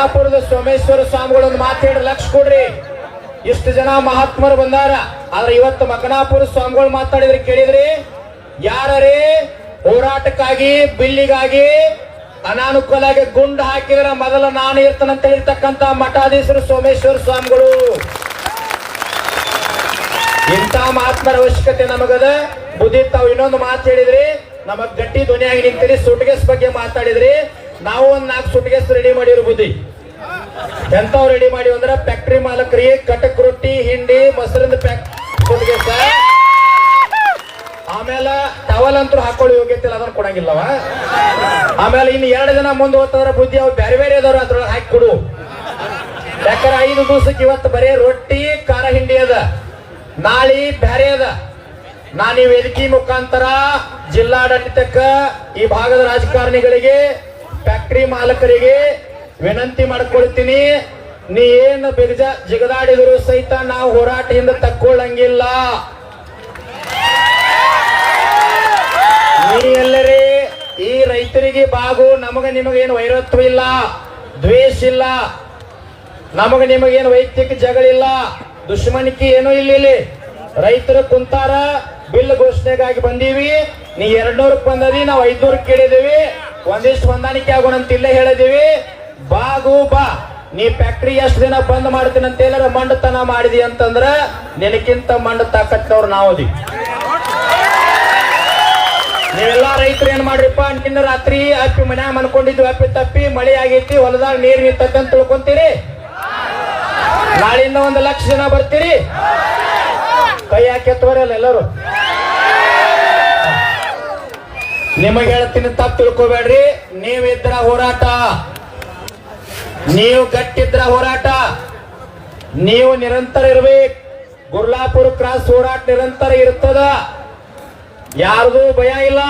ಮಕನಾಪುರದ ಸೋಮೇಶ್ವರ ಸ್ವಾಮಿಗಳೊಂದು ಮಾತಾಡಿ ಲಕ್ಷ ಕೊಡ್ರಿ. ಇಷ್ಟು ಜನ ಮಹಾತ್ಮರು ಬಂದಾರ. ಆದ್ರೆ ಇವತ್ತು ಮಕನಾಪುರ ಸ್ವಾಮಿಗಳು ಮಾತಾಡಿದ್ರೆ ಕೇಳಿದ್ರಿ ಯಾರೇ ಹೋರಾಟಕ್ಕಾಗಿ, ಬಿಲ್ಲಿಗಾಗಿ ಅನಾನುಕೂಲಾಗಿ ಗುಂಡು ಹಾಕಿದ್ರೆ ಮೊದಲ ನಾನು ಇರ್ತನಂತ ಹೇಳ್ತಕ್ಕಂತ ಮಠಾಧೀಶರು ಸೋಮೇಶ್ವರ ಸ್ವಾಮಿಗಳು. ಇಂಥ ಮಹಾತ್ಮರ ಅವಶ್ಯಕತೆ ನಮಗದ. ಬುದ್ಧಿ, ತಾವು ಇನ್ನೊಂದು ಮಾತು ಹೇಳಿದ್ರಿ ನಮಗ್ ಗಟ್ಟಿ ಧ್ವನಿಯಾಗಿ ನಿಂತೀರಿ, ಸುಟ್ಗೆಸ್ ಬಗ್ಗೆ ಮಾತಾಡಿದ್ರಿ. ನಾವು ಒಂದ್ ನಾಲ್ಕು ಸುಟ್ಗೆಸ್ ರೆಡಿ ಮಾಡಿರೋ ಬುದ್ಧಿ. ಎಂತಾವ್ ರೆಡಿ ಮಾಡಿ ಅಂದ್ರೆ ಫ್ಯಾಕ್ಟ್ರಿ ಮಾಲಕರಿಗೆ ಕಟಕ್ ರೊಟ್ಟಿ, ಹಿಂಡಿ, ಮೊಸರಿಂದ ಪ್ಯಾಕ್ ಆಮೇಲೆ ಟವಲ್ ಅಂತೂ ಹಾಕೊಳ್ಳಿ ಯೋಗ್ಯತೆ ಇಲ್ಲ, ಅದನ್ನ ಕೊಡಂಗಿಲ್ಲವ. ಆಮೇಲೆ ಇನ್ನು ಎರಡು ದಿನ ಮುಂದೆ ಹೋಗ್ತಾರ ಬುದ್ಧಿ ಅವು ಬೇರೆ ಬೇರೆ ಅದಾವ್ರ, ಅದ್ರೊಳಗೆ ಹಾಕಿ ಕೊಡು. ಯಾಕಂದ್ರೆ ಐದು ದಿವಸಕ್ಕೆ ಇವತ್ತು ಬರೀ ರೊಟ್ಟಿ, ಖಾರ, ಹಿಂಡಿ ಅದ. ನಾಳೆ ಬ್ಯಾರೆ ಅದ. ನಾನು ಈ ವೇದಿಕೆ ಮುಖಾಂತರ ಜಿಲ್ಲಾಡಳಿತಕ್ಕ ಈ ಭಾಗದ ರಾಜಕಾರಣಿಗಳಿಗೆ ಫ್ಯಾಕ್ಟ್ರಿ ಮಾಲಕರಿಗೆ ವಿನಂತಿ ಮಾಡ್ಕೊಳ್ತೀನಿ, ನೀ ಏನು ಬಿಗಜ ಜಿಗದಾಡಿದ್ರು ಸಹಿತ ನಾವು ಹೋರಾಟದಿಂದ ತಕ್ಕೊಳ್ಳಂಗಿಲ್ಲ ನೀ ಎಲ್ಲರೇ, ಈ ರೈತರಿಗೆ ಬಾಗು, ನಮಗ ನಿಮಗೇನು ವೈರತ್ವ ಇಲ್ಲ, ದ್ವೇಷ ಇಲ್ಲ, ನಮಗ ನಿಮಗೇನು ವೈಯಕ್ತಿಕ ಜಗಳಿಲ್ಲ ದುಶ್ಮನಿಕೆ ಏನೂ ಇಲ್ಲ ಇಲ್ಲಿ. ರೈತರು ಕುಂತಾರ, ಬಿಲ್ ಘೋಷಣೆಗಾಗಿ ಬಂದೀವಿ, ನೀ ಎರಡ್ನೂರಕ್ಕೆ ಬಂದದಿ, ನಾವು ಐದ್ನೂರಕ್ಕೆ ಕೇಳಿದೀವಿ, ಒಂದಿಷ್ಟು ಹೊಂದಾಣಿಕೆ ಆಗೋಣ ಅಂತ ಇಲ್ಲೇ ಹೇಳಿದೀವಿ. ಬಾಗು ಬಾ. ನೀ ಫ್ಯಾಕ್ಟ್ರಿ ಎಷ್ಟು ದಿನ ಬಂದ್ ಮಾಡ್ತೀನಿ ಅಂತ ಹೇಳಿದ್ರೆ ಮಂಡತನ ಮಾಡಿದಿ ಅಂತಂದ್ರ ನಿನಕ್ಕಿಂತ ಮಂಡ ತಾಕತ್ತವ್ರು ನಾವದಿ. ನೀವೆಲ್ಲ ರೈತರು ಏನ್ ಮಾಡ್ರಿಪ್ಪ? ನಿನ್ನ ರಾತ್ರಿ ಅಪ್ಪಿ ಮನ್ಯಾಗ ಮನ್ಕೊಂಡಿದ್ವಿ ಅಪ್ಪಿ ತಪ್ಪಿ, ಮಳೆ ಆಗೈತಿ, ಹೊಲದಾಗ ನೀರ್ ನಿಂತೈತೆ ಅಂತ ತಿಳ್ಕೊಂತೀರಿ? ನಾಳಿಂದ ಒಂದು ಲಕ್ಷ ಜನ ಬರ್ತೀರಿ? ಕೈ ಹಾಕಿ ಎತ್ತುವರಲ್ಲ ಎಲ್ಲರೂ? ನಿಮಗೆ ಹೇಳ್ತೀನಿ, ತಪ್ಪು ತಿಳ್ಕೊಬೇಡ್ರಿ. ನೀವಿದ್ರ ಹೋರಾಟ. ನೀವು ಗಟ್ಟಿದ್ರ ಹೋರಾಟ, ನೀವು ನಿರಂತರ ಇರ್ಬೇಕು. ಗುರ್ಲಾಪುರ ಕ್ರಾಸ್ ಹೋರಾಟ ನಿರಂತರ ಇರ್ತದ. ಯಾರ್ದು ಭಯ ಇಲ್ಲ.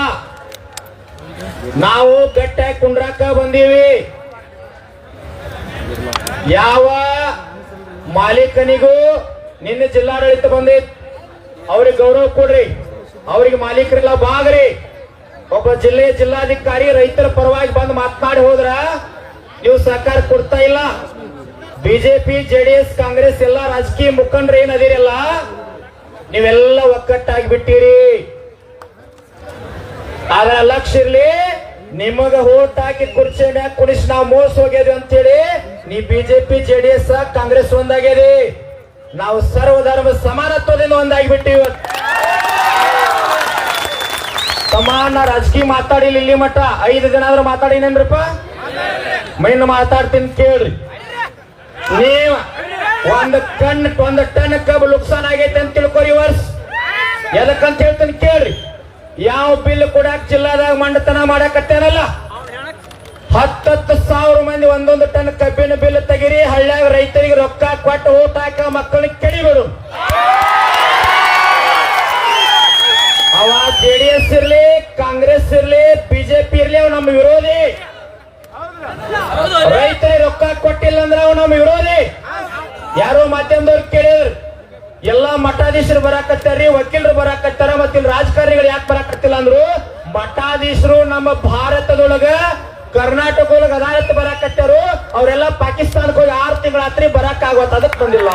ನಾವು ಗಟ್ಟಿಯಾಗಿ ಕುಂಡ್ರಾಕ ಬಂದೀವಿ. ಯಾವ ಮಾಲೀಕನಿಗೂ ನಿನ್ನೆ ಜಿಲ್ಲಾಡಳಿತ ಬಂದಿತ್ ಅವ್ರಿಗೆ ಗೌರವ ಕೊಡ್ರಿ. ಅವ್ರಿಗೆ ಮಾಲೀಕರೆಲ್ಲ ಬಾಗ್ರಿ. ಒಬ್ಬ ಜಿಲ್ಲೆ ಜಿಲ್ಲಾಧಿಕಾರಿ ರೈತರ ಪರವಾಗಿ ಬಂದು ಮಾತನಾಡಿ ಹೋದ್ರ ನೀವು ಸಹಕಾರ ಕೊಡ್ತಾ ಇಲ್ಲ. ಬಿಜೆಪಿ ಜೆಡಿಎಸ್ ಕಾಂಗ್ರೆಸ್ ಎಲ್ಲ ರಾಜಕೀಯ ಮುಖಂಡ್ರ ಏನದಿರಲ್ಲ ನೀವೆಲ್ಲ ಒಕ್ಕಟ್ಟಾಗಿ ಬಿಟ್ಟಿರಿ ಆದ್ರ ಲಕ್ಷ ಇರ್ಲಿ, ನಿಮಗ ಓಟ್ ಹಾಕಿ ಕುರ್ಚಿ ಮ್ಯಾಗ ಕುಣಿಸಿ ನಾವು ಮೋಸ ಹೋಗ್ಯದ್ವಿ ಅಂತೇಳಿ ನೀ ಬಿಜೆಪಿ ಜೆಡಿಎಸ್ ಕಾಂಗ್ರೆಸ್ ಒಂದಾಗ್ಯದಿ. ನಾವು ಸರ್ವಧರ್ಮ ಸಮಾನತ್ವದಿಂದ ಒಂದಾಗಿಬಿಟ್ಟಿವಿ ಸಮಾನ ರಾಜಕೀಯ ಮಾತಾಡಿಲ್ಲ ಇಲ್ಲಿ ಮಟ್ಟ ಐದು ದಿನ ಆದ್ರೂ ಮಾತಾಡಿನೇನ್ರಿಪ್ಪ ಮೈನ್ ಮಾತಾಡ್ತೀನಿ ಕೇಳ್ರಿ. ನೀವ್ ಒಂದ್ ಟನ್ ಒಂದ್ ಟನ್ ಕಬ್ಬು ನುಕ್ಸಾನ್ ಆಗೈತೆ ಅಂತ ತಿಳ್ಕೊರಿ ವರ್ಷ. ಎದಕ್ಕಂತ ಹೇಳ್ತೀನಿ ಕೇಳ್ರಿ. ಯಾವ ಬಿಲ್ ಕೊಡಾಕ್ ಜಿಲ್ಲಾದಾಗ ಮಂಡತನ ಮಾಡಕತ್ತೇನಲ್ಲ? ಹತ್ತತ್ತು ಸಾವಿರ ಮಂದಿ ಒಂದೊಂದು ಟನ್ ಕಬ್ಬಿನ ಬಿಲ್ ತೆಗಿರಿ, ಹಳ್ಳ್ಯಾಗ ರೈತರಿಗೆ ರೊಕ್ಕ ಕೊಟ್ಟು ಊಟ ಹಾಕ ಮಕ್ಕಳಿಗೆ ಕೆಡಿಬಿಡು. ಮಾಧ್ಯಮದವ್ರು ಕೇಳಿದ್ರು. ಎಲ್ಲಾ ಮಠಾಧೀಶರು ಬರಾಕತ್ತಾರ್ರಿ ವಕೀಲರು ಬರಾಕತ್ತಾರ, ಮತ್ತೆ ರಾಜಕಾರಣಿಗಳು ಯಾಕೆ ಬರಾಕತ್ತಿಲ್ಲ ಅಂದ್ರು, ಮಠಾಧೀಶರು ನಮ್ಮ ಭಾರತದೊಳಗ ಕರ್ನಾಟಕ ಒಳಗ ಅದಾಲತ್ ಬರಾಕತ್ತಾರು, ಅವರೆಲ್ಲ ಪಾಕಿಸ್ತಾನಕ್ಕೆ ಹೋಗಿ ಆರು ತಿಂಗಳ ರಾತ್ರಿ ಬರಾಕ್ ಆಗೋತ್ ಅದಕ್ಕೆ ಬಂದಿಲ್ಲ.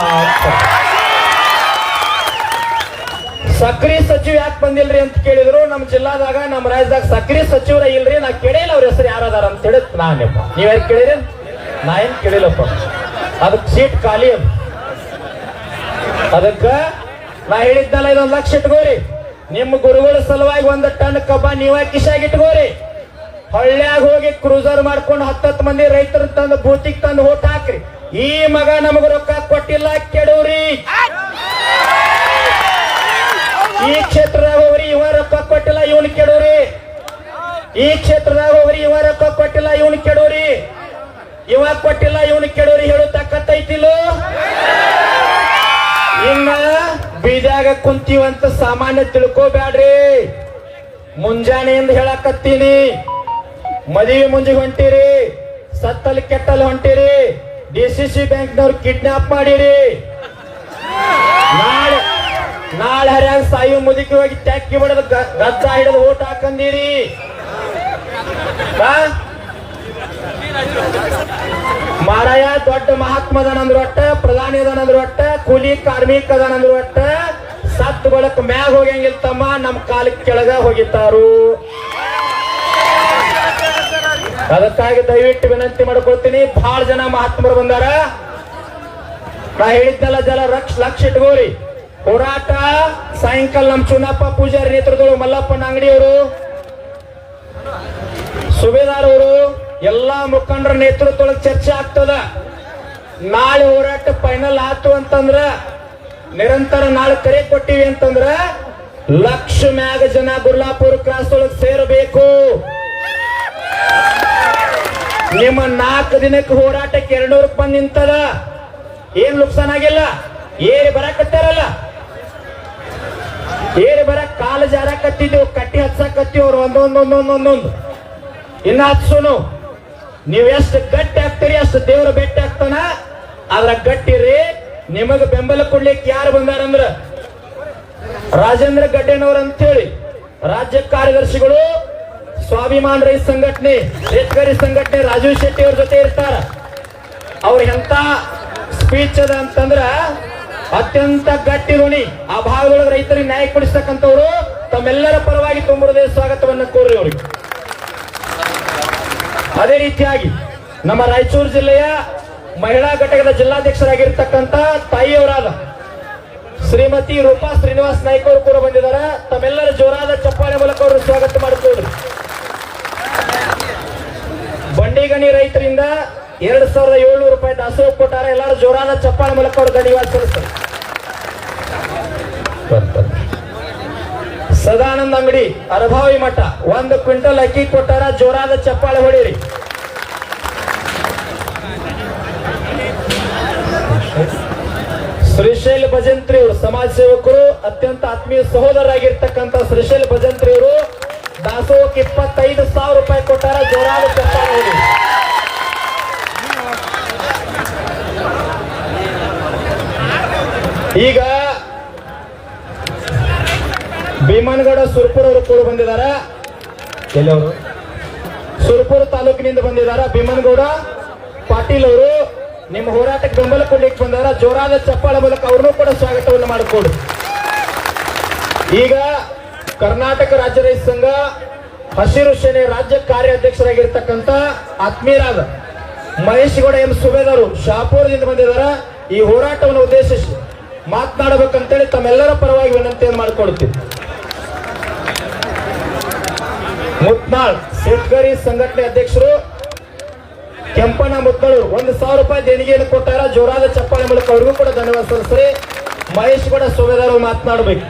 ಸಕ್ರಿ ಸಚಿವ ಯಾಕೆ ಬಂದಿಲ್ರಿ ಅಂತ ಕೇಳಿದ್ರು ನಮ್ಮ ಜಿಲ್ಲಾದಾಗ ನಮ್ಮ ರಾಜ್ಯದಾಗ ಸಕ್ರಿ ಸಚಿವರ ಇಲ್ರಿ, ನಾ ಕೇಳಿಲ್ಲ ಅವ್ರ ಹೆಸರು ಯಾರದಾರ ಅಂತ ಹೇಳಿ ನೀವ್ ಯಾರು ಕೇಳಿರಿ? ನಾ ಏನ್ ಕೇಳಿಲ್ಲಪ್ಪ. ಅದಕ್ಕೆ ಸೀಟ್ ಖಾಲಿ ಅದಕ್ಕ ನಾ ಹೇಳಿದ್ದಲ್ಲ ಇದೊಂದು ಲಕ್ಷ ಇಟ್ಕೋರಿ. ನಿಮ್ಮ ಗುರುಗಳ ಸಲುವಾಗಿ ಒಂದು ಟನ್ ಕಬ್ಬ ನೀವ ಕಿಶಾಗಿ ಇಟ್ಕೋರಿ. ಹಳ್ಳ್ಯಾಗ ಹೋಗಿ ಕ್ರೂಸರ್ ಮಾಡ್ಕೊಂಡು ಹತ್ತತ್ತು ಮಂದಿ ರೈತರು ತಂದು ಬೂತಿಗೆ ತಂದು ಓಟ್ ಹಾಕ್ರಿ. ಈ ಮಗ ನಮಗ ರೊಕ್ಕ ಕೊಟ್ಟಿಲ್ಲ ಕೆಡವ್ರಿ ಈ ಕ್ಷೇತ್ರದಾಗ ಹೋಗ್ರಿ, ಇವ ರೊಕ್ಕ ಕೊಟ್ಟಿಲ್ಲ, ಇವನ್ ಕೆಡೋರಿ. ಈ ಕ್ಷೇತ್ರದಾಗ ಹೋಗ್ರಿ, ಇವ ರೊಕ್ಕ ಕೊಟ್ಟಿಲ್ಲ, ಇವನ್ ಕೆಡೋರಿ. ಇವ ಕೊಟ್ಟಿಲ್ಲ, ಇವನ್ ಕೆಡೋರಿ ಹೇಳು ತಕ್ಕತ್ತೈತಿಲ್ಲ ಇನ್ನ ಬೀದಾಗ ಕುಂತೀವಂತ ಸಾಮಾನ್ಯ ತಿಳ್ಕೋಬ್ಯಾಡ್ರಿ. ಮುಂಜಾನೆಯಿಂದ ಹೇಳಕತ್ತೀನಿ. ಮದುವೆ ಮುಂಜಿ ಹೊಂಟಿರಿ. ಸತ್ತಲ್ಲಿ ಕೆಟ್ಟಲ್ಲಿ ಹೊಂಟಿರಿ. ಡಿ ಸಿ ಸಿ ಬ್ಯಾಂಕ್ನವ್ರು ಕಿಡ್ನಾಪ್ ಮಾಡಿರಿ. ನಾಳೆ ನಾಳೆ ಹರ್ಯಾಗ ಸಾಯಿ ಮುದುಕಿ ಹೋಗಿ ಟ್ಯಾಕಿ ಬಿಡದು ಗದ್ದ ಹಿಡಿದು ಓಟ್ ಹಾಕಂದಿರಿ. ಮಾರಾಯ ದೊಡ್ಡ ಮಹಾತ್ಮದನಂದ್ರು ಒಟ್ಟ ಪ್ರಧಾನಿ ಅದಾನಂದ್ರು ಒಟ್ಟ ಕೂಲಿ ಕಾರ್ಮಿಕ ಅದಾನಂದ್ರು ಒಟ್ಟ ಸತ್ ಬಳಕ ಮ್ಯಾಗ ಹೋಗಂಗಿಲ್ಲ ತಮ್ಮ, ನಮ್ ಕಾಲಕ್ಕೆ ಕೆಳಗ ಹೋಗಿತ್ತಾರು. ಅದಕ್ಕಾಗಿ ದಯವಿಟ್ಟು ವಿನಂತಿ ಮಾಡ್ಕೊಳ್ತೀನಿ ಬಹಳ ಜನ ಮಹಾತ್ಮರು ಬಂದಾರ. ನಾ ಹೇಳಿದ್ದೆಲ್ಲ ಜಲ ರಕ್ಷ, ಲಕ್ಷ ಇಟ್ಕೋರಿ. ಹೋರಾಟ, ಸಾಯಂಕಾಲ ನಮ್ ಚುನಪ್ಪ ಪೂಜಾರಿ ನೇತೃತ್ವ ಮಲ್ಲಪ್ಪನ ಅಂಗಡಿಯವರು ಸುಬೇದಾರ್ ಅವರು ಎಲ್ಲಾ ಮುಖಂಡರ ನೇತೃತ್ವದ ಚರ್ಚೆ ಆಗ್ತದ. ನಾಳೆ ಹೋರಾಟ ಫೈನಲ್ ಆತು ಅಂತಂದ್ರ, ನಿರಂತರ ನಾಳೆ ಕರೆ ಕೊಟ್ಟಿವಿ ಅಂತಂದ್ರ, ಲಕ್ಷ ಮ್ಯಾಗ ಜನ ಗುರ್ಲಾಪುರ ಕ್ರಾಸ್ ಒಳಗೆ ಸೇರಬೇಕು. ನಿಮ್ಮ ನಾಲ್ಕು ದಿನಕ್ಕೆ ಹೋರಾಟಕ್ಕೆ ಎರಡ್ನೂರು ರೂಪಾಯಿ ನಿಂತದ. ಏನ್ ನುಕ್ಸಾನ್ ಆಗಿಲ್ಲ? ಏರಿ ಬರಕತ್ತಾರಲ್ಲ ಏರಿ ಬರಕ್ ಕಾಲು ಜಾರಕತ್ತಿದ್ದೆವು ಕಟ್ಟಿ ಹಚ್ಚಕತ್ತೀವಿ ಅವ್ರು ಒಂದೊಂದು ಒಂದೊಂದು ಒಂದೊಂದು ಇನ್ನ ಹಚ್ಚುನು. ನೀವು ಎಷ್ಟು ಗಟ್ಟಿ ಆಗ್ತೀರಿ, ಅಷ್ಟು ದೇವ್ರ ಬೆಟ್ಟ ಆಗ್ತಾನ? ಅದ್ರ ಗಟ್ಟಿರಿ ನಿಮಗ ಬೆಂಬಲ ಕೊಡ್ಲಿಕ್ಕೆ ಯಾರು ಬಂದಾರಂದ್ರ? ರಾಜೇಂದ್ರ ಗಡ್ಡೆನವ್ರ ಅಂತೇಳಿ ರಾಜ್ಯ ಕಾರ್ಯದರ್ಶಿಗಳು ಸ್ವಾಭಿಮಾನ ರೈತ ಸಂಘಟನೆ ಶೇತಕರಿ ಸಂಘಟನೆ ರಾಜೀವ್ ಶೆಟ್ಟಿ ಅವ್ರ ಜೊತೆ ಇರ್ತಾರ. ಅವ್ರ ಎಂತ ಸ್ಪೀಚ್ ಅದ ಅಂತಂದ್ರ ಅತ್ಯಂತ ಗಟ್ಟಿ ಋಣಿ ಆ ಭಾಗದೊಳಗೆ ರೈತರಿಗೆ ನ್ಯಾಯ ಕೊಡಿಸ್ತಕ್ಕಂಥವ್ರು ತಮ್ಮೆಲ್ಲರ ಪರವಾಗಿ ತುಂಬುವುದೇ ಸ್ವಾಗತವನ್ನ ಕೋರಿ ಅವ್ರಿಗೆ. ಅದೇ ರೀತಿಯಾಗಿ ನಮ್ಮ ರಾಯಚೂರು ಜಿಲ್ಲೆಯ ಮಹಿಳಾ ಘಟಕದ ಜಿಲ್ಲಾಧ್ಯಕ್ಷರಾಗಿರ್ತಕ್ಕಂಥ ತಾಯಿಯವರಾದ ಶ್ರೀಮತಿ ರೂಪಾ ಶ್ರೀನಿವಾಸ್ ನಾಯ್ಕ ಅವರು ಕೂಡ ಬಂದಿದ್ದಾರೆ. ತಮ್ಮೆಲ್ಲರ ಜೋರಾದ ಚಪ್ಪಾಳೆ ಮೂಲಕ ಅವರು ಸ್ವಾಗತ ಮಾಡಿಕೊಳ್ಳಿ ಬಂಡಿಗಣಿ ರೈತರಿಂದ ಎರಡ್ ಸಾವಿರದ ಏಳ್ನೂರು ರೂಪಾಯಿ ದಾಸೋಹ ಕೊಟ್ಟಾರೆ. ಎಲ್ಲರೂ ಜೋರಾದ ಚಪ್ಪಾಳೆ ಮೂಲಕ ಅವರು ಧನ್ಯವಾದ ಸಲ್ಲಿಸ್ತಾರೆ. ಸದಾನಂದ ಅಂಗಡಿ ಅರಭಾವಿ ಮಠ. ಒಂದು ಕ್ವಿಂಟಲ್ ಅಕ್ಕಿ ಕೊಟ್ಟಾರ ಜೋರಾದ ಚಪ್ಪಾಳೆ ಹೊಡೀರಿ. ಶ್ರೀಶೈಲ್ ಭಜಂತ್ರಿ ಅವರು ಸಮಾಜ ಸೇವಕರು, ಅತ್ಯಂತ ಆತ್ಮೀಯ ಸಹೋದರರಾಗಿರ್ತಕ್ಕಂಥ ಶ್ರೀಶೈಲ್ ಭಜಂತ್ರಿ ಅವರು ದಾಸೋಹಕ್ಕೆ ಇಪ್ಪತ್ತೈದು ಸಾವಿರ ರೂಪಾಯಿ ಕೊಟ್ಟಾರ ಜೋರಾದ ಚಪ್ಪಾಳೆ ಹೊಡಿ ಈಗ ಭೀಮನಗೌಡ ಸುರ್ಪುರ್ ಅವರು ಕೂಡ ಬಂದಿದ್ದಾರೆ. ಎಲ್ಲವರು? ಸುರ್ಪುರ್ ತಾಲೂಕಿನಿಂದ ಬಂದಿದ್ದಾರೆ ಭೀಮನಗೌಡ ಪಾಟೀಲ್ ಅವರು. ನಿಮ್ಮ ಹೋರಾಟಕ್ಕೆ ಬೆಂಬಲ ಕೊಡ್ಲಿಕ್ಕೆ ಬಂದಾರ. ಜೋರಾದ ಚಪ್ಪಾಳ ಮೂಲಕ ಅವ್ರನ್ನೂ ಕೂಡ ಸ್ವಾಗತವನ್ನು ಮಾಡಿಕೊಡು. ಈಗ ಕರ್ನಾಟಕ ರಾಜ್ಯ ರೈತ ಸಂಘ ಹಸಿರು ಸೇನೆ ರಾಜ್ಯ ಕಾರ್ಯಾಧ್ಯಕ್ಷರಾಗಿರ್ತಕ್ಕಂಥ ಆತ್ಮೀಯರಾದ ಮಹೇಶ್ ಗೌಡ ಎಂ ಸುಬೇದರು ಶಾಪುರದಿಂದ ಬಂದಿದ್ದಾರೆ. ಈ ಹೋರಾಟವನ್ನು ಉದ್ದೇಶಿಸಿ ಮಾತನಾಡಬೇಕಂತೇಳಿ ತಮ್ಮೆಲ್ಲರ ಪರವಾಗಿ ವಿನಂತಿಯನ್ನು ಮಾಡಿಕೊಡ್ತೀವಿ ಮುತ್ನಾಳ್ ಶೇಟ್ಕರಿ ಸಂಘಟನೆ ಅಧ್ಯಕ್ಷರು ಕೆಂಪಣ್ಣ ಮುತ್ನಾಳೂರು ಒಂದು ಸಾವಿರ ರೂಪಾಯಿ ದೇಣಿಗೆಯನ್ನು ಕೊಟ್ಟಾರ. ಜೋರಾದ ಚಪ್ಪಾಳೆ ಮೂಲಕ ಅವರಿಗೂ ಕೂಡ ಧನ್ಯವಾದ ಸಲ್ಲಿಸ್ರಿ. ಮಹೇಶ್ ಕೂಡ ಸುಬೇದಾರರು ಮಾತನಾಡಬೇಕು.